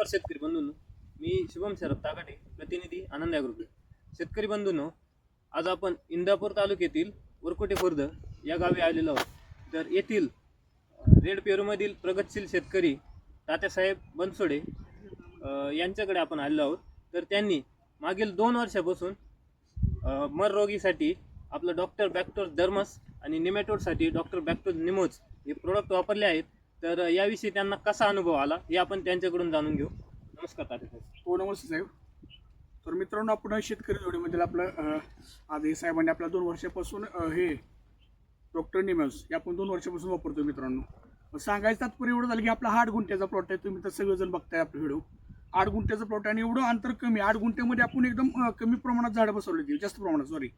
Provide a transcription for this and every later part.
नमस्कार शेतकरी बंधूंनो मी शुभम शरद ताकाटे प्रतिनिधी आनंद ग्रुप शेतकरी बंधूंनो आज आपण इंदापूर तालुक्यातील वरकोटे खुर्द या गावी आलेलो आहोत. तर येथील रेड पेरूमधील प्रगतशील शेतकरी तात्यासाहेब बनसोडे यांच्याकडे आपण आलेलो आहोत. तर त्यांनी मागील दोन वर्षापासून मररोगीसाठी मर रोगीसाठी आपलं डॉक्टर बॅक्टोर धर्मस आणि निमेटोडसाठी डॉक्टर बॅक्टोर निमोज हे प्रोडक्ट वापरले आहेत. तर याविषयी त्यांना कसा अनुभव आला हे आपण त्यांच्याकडून जाणून घेऊ. नमस्कार हो नमस्ते साहेब. तर मित्रांनो आपण शेतकरी जोडीमधील आपलं आज हे साहेबांनी आपल्या दोन वर्षापासून हे डॉक्टर निमस हे आपण दोन वर्षापासून वापरतो मित्रांनो. सांगायचं तात्पर्य एवढं झालं की आपला आठ गुंठ्याचा प्लॉट आहे तुम्ही तर सगळेजण बघताय आपला व्हिडिओ आठ गुंठ्याचा प्लॉट आणि एवढं अंतर कमी आठ गुंठ्यामध्ये आपण एकदम कमी प्रमाणात झाडं बसवली होती जास्त प्रमाणात सॉरी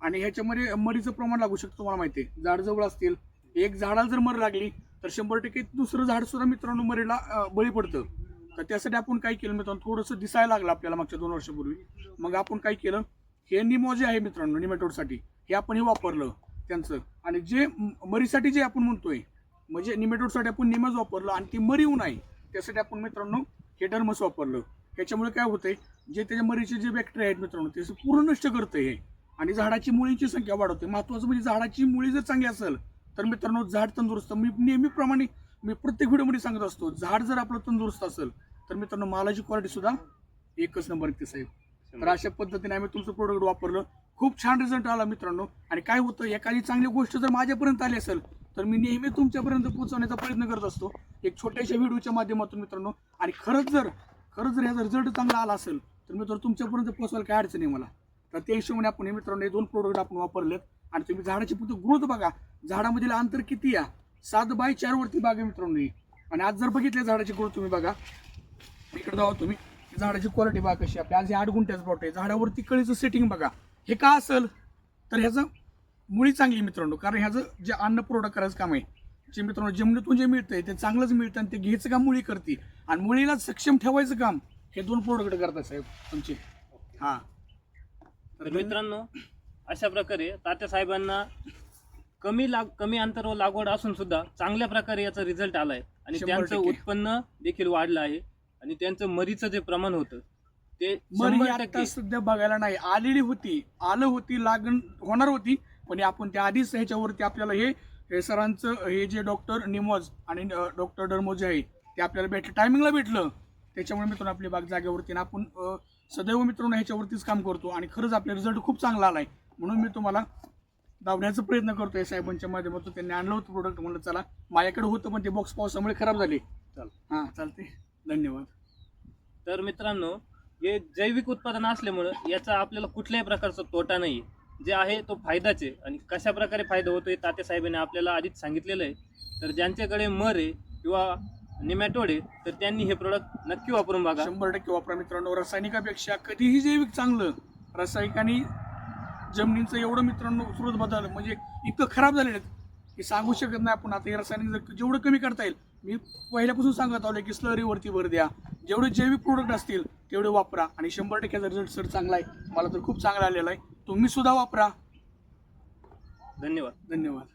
आणि ह्याच्यामध्ये मरीचं प्रमाण लागू शकतं तुम्हाला माहिती आहे. झाड जवळ असतील. एक झाडाला जर मर लागली तर शंभर टक्के दुसरं झाड सुद्धा मित्रांनो मरीला बळी पडतं. तर त्यासाठी आपण काय केलं मित्रांनो? थोडंसं दिसायला लागलं आपल्याला मागच्या दोन वर्षापूर्वी. मग आपण काय केलं? हे निमो जे आहे मित्रांनो निमेटोडसाठी हे आपण हे वापरलं त्यांचं. आणि जे मरीसाठी जे आपण म्हणतोय म्हणजे निमेटोडसाठी आपण निमज वापरलं आणि ती मरी येऊ नाही त्यासाठी आपण मित्रांनो हे डर्मस वापरलं. ह्याच्यामुळे काय होतंय जे त्याच्या मरीचे जे बॅक्टेरिया आहेत मित्रांनो ते पूर्ण नष्ट करतं हे. आणि झाडाची मुळींची संख्या वाढवते महत्वाचं म्हणजे झाडाची मुळी जर चांगली असेल तर मित्रांनो झाड तंदुरुस्त. मी नेहमीप्रमाणे मी प्रत्येक व्हिडिओमध्ये सांगत असतो झाड जर आपलं तंदुरुस्त असेल तर मित्रांनो मालाची क्वालिटी सुद्धा एकच नंबर येते साहेब. तर अशा पद्धतीने आम्ही तुमचं प्रोडक्ट वापरलं. खूप छान रिझल्ट आला मित्रांनो. आणि काय होतं एखादी चांगली गोष्ट जर माझ्यापर्यंत आली असेल तर मी नेहमी तुमच्यापर्यंत पोहोचवण्याचा प्रयत्न करत असतो. एक छोट्याशा व्हिडिओच्या माध्यमातून मित्रांनो. आणि खरंच जर खरंच जर ह्याचा रिझल्ट चांगला आला असेल तर मित्रांनो तुमच्यापर्यंत पोहोचवायला काय अडचण आहे मला? तर त्या हिशोबाने आपण हे मित्रांनो हे दोन प्रोडक्ट आपण वापरलेत. आणि तुम्ही झाडाची पुढे ग्रोथ बघा. झाडामधील अंतर किती या सात बाय चार वरती बागा आहे मित्रांनो आणि आज जर बघितले झाडाची ग्रोथ तुम्ही बघा. इकडे जाऊ तुम्ही. झाडाची क्वालिटी बघा कशी आपली आज हे आठ गुंठ्याचं प्लॉट आहे. झाडावरती कळीचं सेटिंग बघा. हे का असेल? तर ह्याचं मुळी चांगली आहे मित्रांनो. कारण ह्याचं जे अन्न पुरवठा करायचं काम आहे जे मित्रांनो जमिनीतून जे मिळतंय ते चांगलंच मिळतं आणि ते घ्यायचं काम मुळी करते. आणि मुळीला सक्षम ठेवायचं काम हे दोन प्रोडक्ट करतात साहेब तुमचे. हां. तर मित्रांनो अशा प्रकारे तात्यासाहेबांना कमी लाग कमी अंतरावर लागवड असून सुद्धा चांगल्या प्रकारे याचा रिझल्ट आला आहे आणि शंभर त्यांचं टक्के. उत्पन्न देखील वाढलं आहे. आणि त्यांचं मरीचं जे प्रमाण होतं ते मरी शंभर आता टक्के. सध्या बघायला नाही. आलेली होती. आलं होती लागण होणार होती. पण हे आपण त्या आधीच ह्याच्यावरती आपल्याला हे हे सरांचं हे जे डॉक्टर निमोज आणि डॉक्टर डरमोज आहे ते आपल्याला भेटलं. टायमिंगला भेटलं. त्याच्यामुळे मित्रांनो आपली बाग जागेवरती. आणि आपण अं, सदैव मित्रांनो ह्याच्यावरतीच काम करतो. आणि खरंच आपला रिझल्ट खूप चांगला आलाय. म्हणून मी तुम्हाला दावण्याचा प्रयत्न करतोय. साहेबांच्या माध्यमातून त्यांनी आणलं होतं प्रोडक्ट म्हणलं चला माझ्याकडे होतं पण ते बॉक्स पावसामुळे खराब झाले. चाल. हां चालते धन्यवाद. तर मित्रांनो हे जैविक उत्पादन असल्यामुळं याचा आपल्याला कुठल्याही प्रकारचा तोटा नाही. जे आहे तो फायदाच. आणि कशा प्रकारे फायदा होतोय तात्यासाहेबांनी आपल्याला आधीच सांगितलेलं आहे. तर ज्यांच्याकडे मर आहे किंवा निमॅटोड आहे तर त्यांनी हे प्रोडक्ट नक्की वापरून बघा. शंभर टक्के वापरा मित्रांनो. रासायनिकापेक्षा कधीही जैविक चांगलं. रासायनिकाने जमिनीचं एवढं मित्रांनो स्रोत बदल म्हणजे इतकं खराब झालेलं आहेत की सांगू शकत नाही आपण. आता हे रासायनिक जर जेवढं कमी करता येईल मी पहिल्यापासून सांगत आलो की स्लरीवरती भर द्या. जेवढे जैविक प्रोडक्ट असतील तेवढे वापरा. आणि शंभर टक्क्याचा रिझल्ट सर चांगला आहे. मला तर खूप चांगला आलेला आहे. तुम्ही सुद्धा वापरा. धन्यवाद. धन्यवाद.